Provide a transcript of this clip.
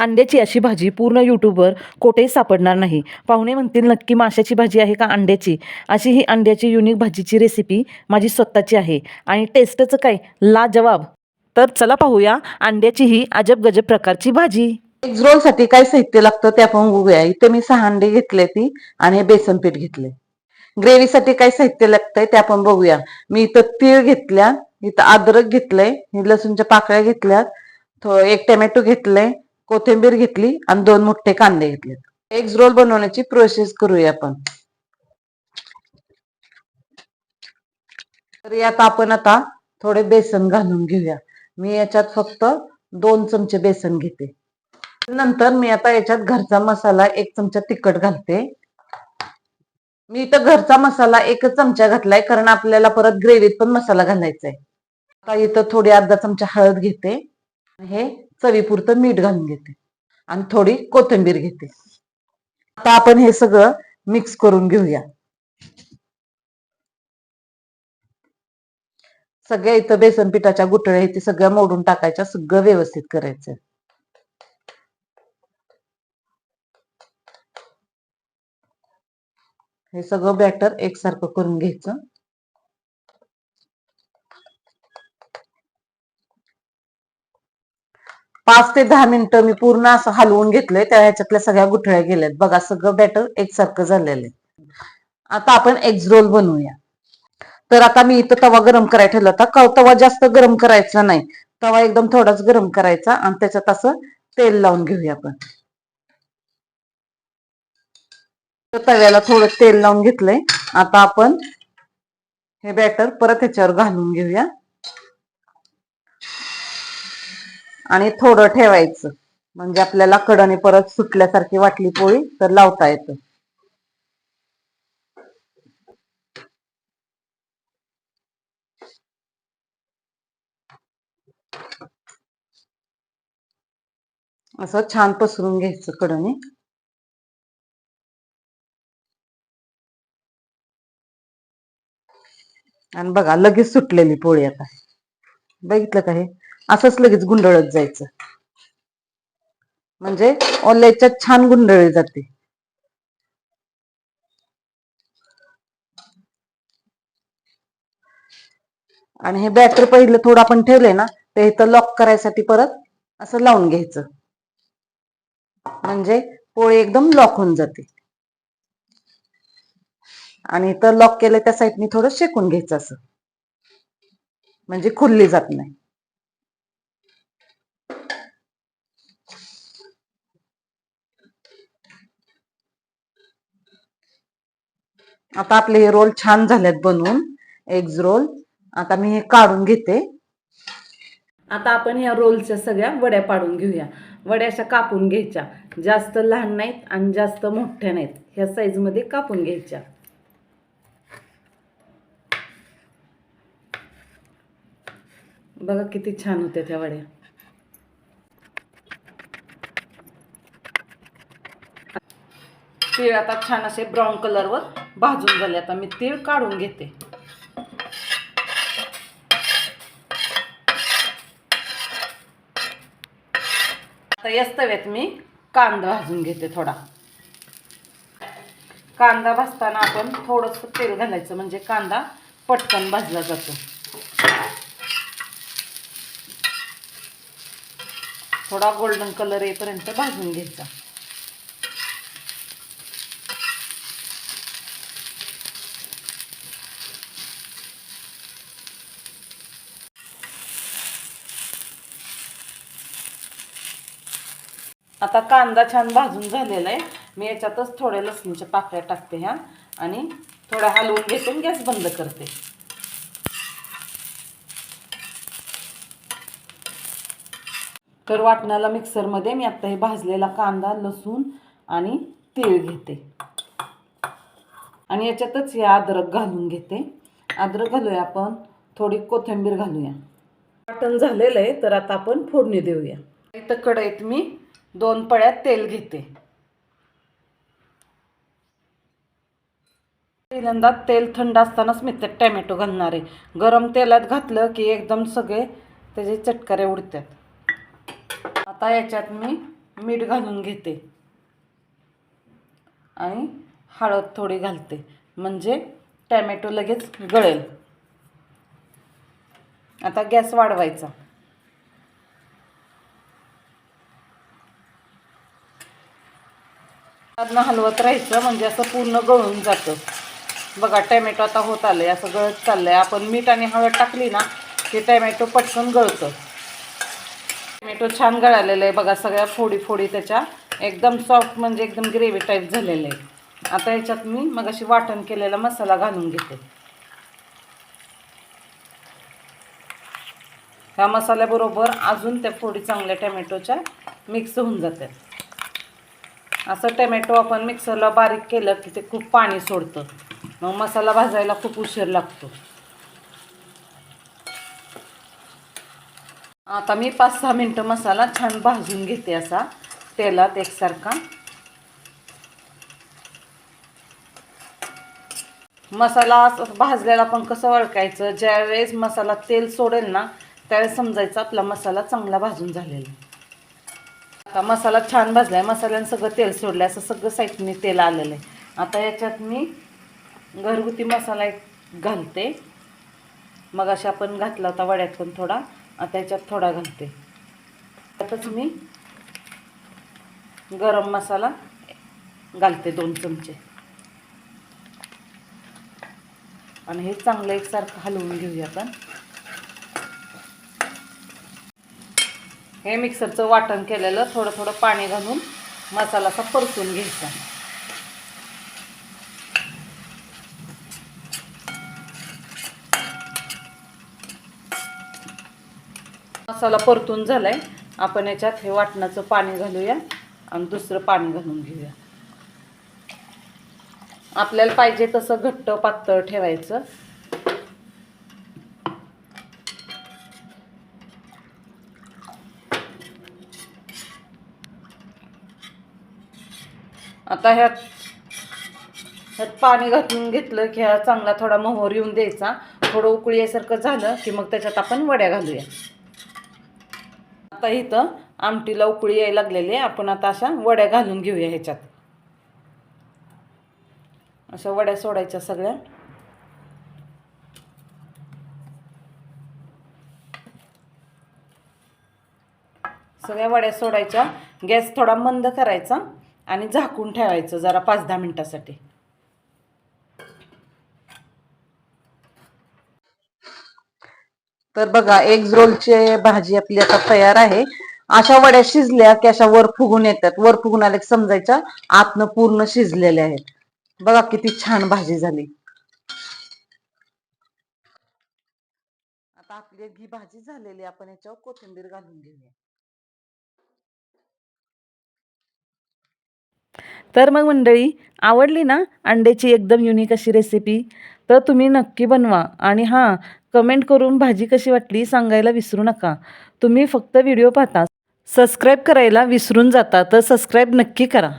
अंड्याची अशी भाजी पूर्ण यूट्यूबवर कुठेही सापडणार नाही. पाहुणे म्हणतील नक्की माशाची भाजी आहे का अंड्याची? अशी ही अंड्याची युनिक भाजीची रेसिपी माझी स्वतःची आहे. आणि टेस्टचं काय? लाजवाब. तर चला पाहूया अंड्याची ही अजब गजब प्रकारची भाजी. एग रोलसाठी काय साहित्य लागतं ते आपण बघूया. इथे मी सहा अंडे घेतले ती आणि हे बेसन पीठ घेतले. ग्रेव्हीसाठी काय साहित्य लागतंय ते आपण बघूया. मी इथं तीळ घेतल्या इथं अद्रक घेतलंय लसूणच्या पाकळ्या घेतल्यात थो- एक टोमॅटो घेतलंय कोथिंबीर घेतली आणि दोन मोठे कांदे घेतले. एग्ज रोल बनवण्याची प्रोसेस करूया आपण. तर यात आपण आता थोडे बेसन घालून घेऊया. मी याच्यात फक्त दोन चमचे बेसन घेते. नंतर मी आता याच्यात घरचा मसाला एक चमचा तिखट घालते. मी इथं घरचा मसाला एकच चमचा घातलाय कारण आपल्याला परत ग्रेव्हीत पण मसाला घालायचा आहे आता इथं थोडी अर्धा चमचा हळद घेते. हे चवीपुरतं मीठ घालून घेते. आणि थोडी कोथिंबीर घेते. आता आपण हे सगळं मिक्स करून घेऊया. सगळ्या इथं बेसन पिठाच्या गुठळ्या इथे सगळ्या मोडून टाकायच्या सगळं व्यवस्थित करायचं. हे सगळं बॅटर एकसारखं करून घ्यायचं. पाच ते दहा मिनिटं मी पूर्ण असं हलवून घेतलंय. त्या ह्याच्यातल्या सगळ्या गुठळ्या गेल्यात. बघा सगळं बॅटर एकसारखं झालेलं आहे. आता आपण एग्ज रोल बनवूया. तर आता मी इथं तवा गरम करायला ठेवला होता. कव तवा जास्त गरम करायचा नाही. तवा एकदम थोडाच गरम करायचा आणि त्याच्यात असं तेल लावून घेऊया आपण. तव्याला थोडं तेल लावून घेतलंय. आता आपण हे बॅटर परत ह्याच्यावर घालून घेऊया. आणि थोडं ठेवायचं. म्हणजे आपल्याला कडणी परत सुटल्यासारखी वाटली पोळी तर लावता येतं. असं छान पसरून घ्यायचं कडणी आणि बघा लगेच सुटलेली पोळी आता. बघितलं का हे? असंच लगेच गुंडळत जायचं. म्हणजे ओल्याच्यात छान गुंडळली जाते. आणि हे बॅटर पहिलं थोडं आपण ठेवलंय ना ते इथं लॉक करायसाठी परत असं लावून घ्यायचं. म्हणजे पोळी एकदम लॉक होऊन जाते. आणि इथं लॉक केलं त्या साईडनी थोडं शेकून घ्यायचं असं. म्हणजे खुलली जात नाही. आता आपले हे रोल छान झालेत बनवून. एग्ज रोल आता मी हे काढून घेते. आता आपण ह्या रोलच्या सगळ्या वड्या पाडून घेऊया. वड्या अशा कापून घ्यायच्या. जास्त लहान नाहीत आणि जास्त मोठ्या नाहीत. ह्या साईजमध्ये कापून घ्यायच्या. बघा किती छान होत्या त्या वड्या. तीळ आता छान असे ब्राऊन कलरवर भाजून झाले. आता मी तीळ काढून घेते. आता याच तव्यात मी कांदा भाजून घेते थोडा. कांदा भाजताना आपण थोडंसं तेल घालायचं म्हणजे कांदा पटकन भाजला जातो. थोडा गोल्डन कलर येईपर्यंत भाजून घ्यायचा. आता कांदा छान भाजून झालेला आहे. मी याच्यातच थोड्या लसणीच्या पाकळ्या टाकते ह्या आणि थोडा हलवून घेतून गॅस बंद करते. तर वाटणाला मिक्सरमध्ये मी आत्ता हे भाजलेला कांदा लसूण आणि तीळ घेते. आणि याच्यातच हे अद्रक घालून घेते. अद्रक घालूया आपण थोडी कोथिंबीर घालूया. वाटण झालेलं आहे तर आता आपण फोडणी देऊया. इथं कढईत मी दोन पळ्यात तेल घेते. पहिल्यांदा तेल थंड असतानाच मी त्यात टॅमॅटो घालणार आहे. गरम तेलात घातलं की एकदम सगळे त्याचे चटकारे उडतात. आता याच्यात मी मीठ घालून घेते. आणि हळद थोडी घालते. म्हणजे टॅमॅटो लगेच गळेल. आता गॅस वाढवायचा. हलवत राहायचं म्हणजे असं पूर्ण गळून जातं. बघा टॅमॅटो आता होत आलं आहे असं गळत चाललं आहे आपण मीठ आणि हळद टाकली ना की टॅमॅटो पटकन गळतं. टॅमॅटो छान गळालेलं आहे. बघा सगळ्या फोडी फोडी त्याच्या एकदम सॉफ्ट म्हणजे एकदम ग्रेव्ही टाईप झालेलं आहे आता याच्यात मी मग अशी वाटण केलेला मसाला घालून घेते. ह्या मसाल्याबरोबर अजून त्या फोडी चांगल्या टॅमॅटोच्या मिक्स होऊन जातात. असं टमॅटो आपण मिक्सरला बारीक केलं की ते खूप पाणी सोडतं. मग मसाला भाजायला खूप उशीर लागतो. आता मी पाच सहा मिनटं मसाला छान भाजून घेते असा. तेलात एकसारखा. मसाला असं भाजलेला पण कसं वळकायचं ज्यावेळेस मसाला तेल सोडेल ना त्यावेळेस समजायचं आपला मसाला चांगला भाजून झालेला. आता मसाला छान भाजला आहे मसाल्यानं सगळं तेल सोडलं असं सगळं साईडने तेल आलेलं आहे. आता याच्यात मी घरगुती मसाला एक घालते. मग अशा आपण घातला होता वड्यात पण थोडा. आता याच्यात थोडा घालते. त्यातच मी गरम मसाला घालते दोन चमचे. आणि हे चांगलं एकसारखं हलवून घेऊया आपण. हे मिक्सरचं वाटण केलेलं थोडं थोडं पाणी घालून मसाला असा परतून घ्यायचा. मसाला परतून झालाय. आपण याच्यात हे वाटणाचं पाणी घालूया आणि दुसरं पाणी घालून घेऊया. आपल्याला पाहिजे तसं घट्ट पातळ ठेवायचं. आता ह्यात ह्यात पाणी घालून घेतलं की ह्या चांगला थोडा मोहर येऊन द्यायचा. थोडं उकळीसारखं झालं की मग त्याच्यात आपण वड्या घालूया. आता इथं आमटीला उकळी यायला लागलेली आहे. आपण आता अशा वड्या घालून घेऊया ह्याच्यात. अशा वड्या सोडायच्या सगळ्या. सगळ्या वड्या सोडायच्या. गॅस थोडा मंद करायचा. आणि झाकून ठेवायचं जरा पाच दहा मिनटासाठी. तर बघा एक रोलचे भाजी आपली आता तयार आहे. अशा वड्या शिजल्या की अशा वर फुगून येतात. वर फुगून आल्या समजायच्या आतनं पूर्ण शिजलेल्या आहेत. बघा किती छान भाजी झाली. आता आपली ही भाजी झालेली आपण याच्यावर कोथिंबीर घालून घेऊया. तर मग मंडळी आवडली ना अंड्याची एकदम युनिक अशी रेसिपी तर तुम्ही नक्की बनवा आणि हां कमेंट करून भाजी कशी वाटली सांगायला विसरू नका. तुम्ही फक्त व्हिडिओ पाहता. सबस्क्राईब करायला विसरून जाता तर सबस्क्राईब नक्की करा.